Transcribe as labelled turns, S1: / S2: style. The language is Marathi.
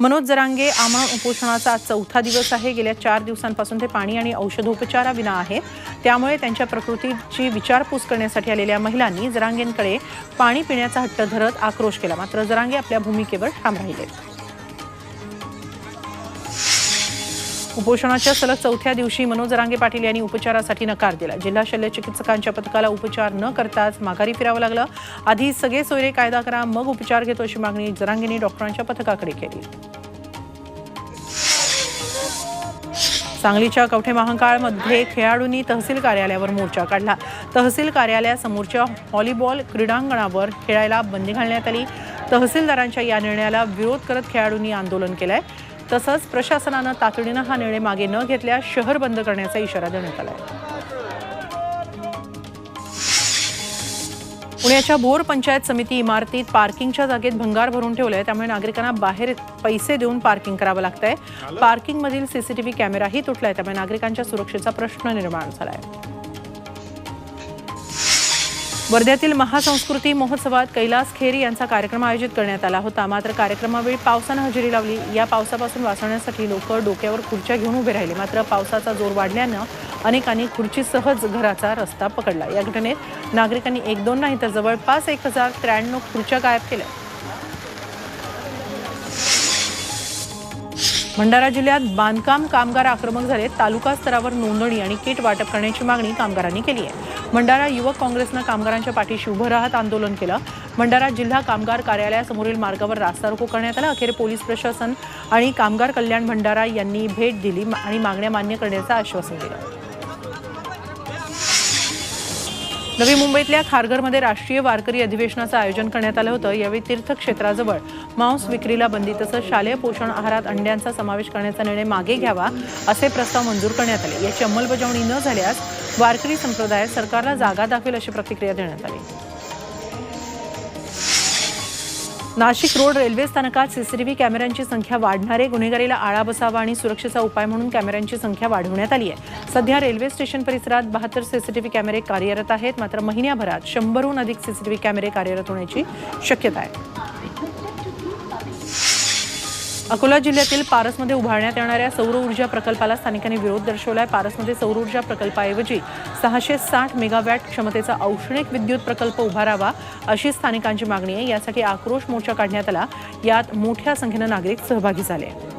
S1: मनोज जरांगे आमरण उपोषणाचा आज चौथा दिवस आहे. गेल्या चार दिवसांपासून ते पाणी आणि औषधोपचाराविना आहे. त्यामुळे त्यांच्या प्रकृतीची विचारपूस करण्यासाठी आलेल्या महिलांनी जरांगेंकडे पाणी पिण्याचा हट्ट धरत आक्रोश केला. मात्र जरांगे आपल्या भूमिकेवर ठाम राहिले. उपोषणाच्या सलग चौथ्या दिवशी मनोज रांगे पाटील यांनी उपचारासाठी नकार दिला. जिल्हा शल्य चिकित्सकांच्या पथकाला उपचार न करताच माघारी फिरावं लागलं. आधी सगळे सोयरे कायदा करा मग उपचार घेतो अशी मागणी जरांगेंनी डॉक्टरांच्या पथकाकडे केली. सांगलीच्या कवठे महांकाळमध्ये खेळाडूंनी तहसील कार्यालयावर मोर्चा काढला. तहसील कार्यालयासमोरच्या व्हॉलीबॉल क्रीडांगणावर खेळायला बंदी घालण्यात आली. तहसीलदारांच्या या निर्णयाला विरोध करत खेळाडूंनी आंदोलन केलं आहे तसंच प्रशासनानं तातडीनं हा निर्णय मागे न घेतल्यास शहर बंद करण्याचा इशारा देण्यात आला आहे पुण्याच्या भोर पंचायत समिती इमारतीत पार्किंगच्या जागेत भंगार भरून ठेवलंय. त्यामुळे नागरिकांना बाहेर पैसे देऊन पार्किंग करावं लागतंय. पार्किंगमधील सीसीटीव्ही कॅमेराही तुटलाय. त्यामुळे नागरिकांच्या सुरक्षेचा प्रश्न निर्माण झालाय. वर्ध्यातील महासंस्कृती महोत्सवात कैलास खेर यांचा कार्यक्रम आयोजित करण्यात आला होता. मात्र कार्यक्रमावेळी पावसानं हजेरी लावली. या पावसापासून वाचवण्यासाठी लोक डोक्यावर खुर्च्या घेऊन उभे राहिले. मात्र पावसाचा जोर वाढल्यानं अनेकांनी खुर्ची सहज घराचा रस्ता पकडला. या घटनेत नागरिकांनी एक दोन नाही तर जवळपास एक हजार त्र्याण्णव खुर्च्या गायब केल्या. भंडारा जिल्ह्यात बांधकाम कामगार आक्रमक झाले. तालुका स्तरावर नोंदणी आणि किट वाटप करण्याची मागणी कामगारांनी केली आहे. भंडारा युवक काँग्रेसनं कामगारांच्या पाठीशी उभं राहत आंदोलन केलं. भंडारा जिल्हा कामगार कार्यालयासमोरील मार्गावर रास्ता रोको करण्यात आला. अखेर पोलीस प्रशासन आणि कामगार कल्याण भंडारा यांनी भेट दिली आणि मागण्या मान्य करण्याचं आश्वासन दिलं. नवी मुंबईतल्या खारघरमध्ये राष्ट्रीय वारकरी अधिवेशनाचं आयोजन करण्यात आलं होतं. यावेळी तीर्थक्षेत्राजवळ मांस विक्रीला बंदी तसंच शालेय पोषण आहारात अंड्यांचा समावेश करण्याचा निर्णय मागे घ्यावा असे प्रस्ताव मंजूर करण्यात आले. याची अंमलबजावणी न झाल्यास वारकरी संप्रदाय सरकारला जागा दाखवेल अशी प्रतिक्रिया देण्यात आली. नाशिक रोड रेल्वे स्थानकात सीसीटीव्ही कॅमेऱ्यांची संख्या वाढणारे गुन्हेगारीला आळा बसावा आणि सुरक्षेचा उपाय म्हणून कॅमेऱ्यांची संख्या वाढवण्यात आली आहे. सध्या रेल्वे स्टेशन परिसरात बहात्तर सीसीटीव्ही कॅमेरे कार्यरत आहेत. मात्र महिन्याभरात शंभरहून अधिक सीसीटीव्ही कॅमेरे कार्यरत होण्याची शक्यता आहे. अकोला जिल्ह्यातील पारसमध्ये उभारण्यात येणाऱ्या सौर ऊर्जा प्रकल्पाला स्थानिकांनी विरोध दर्शवलाय. पारसमध्ये सौर ऊर्जा प्रकल्पाऐवजी सहाशे साठ मेगावॅट क्षमतेचा औष्णिक विद्युत प्रकल्प उभारावा अशी स्थानिकांची मागणी आहे. यासाठी आक्रोश मोर्चा काढण्यात आला. यात मोठ्या संख्येनं नागरिक सहभागी झाले.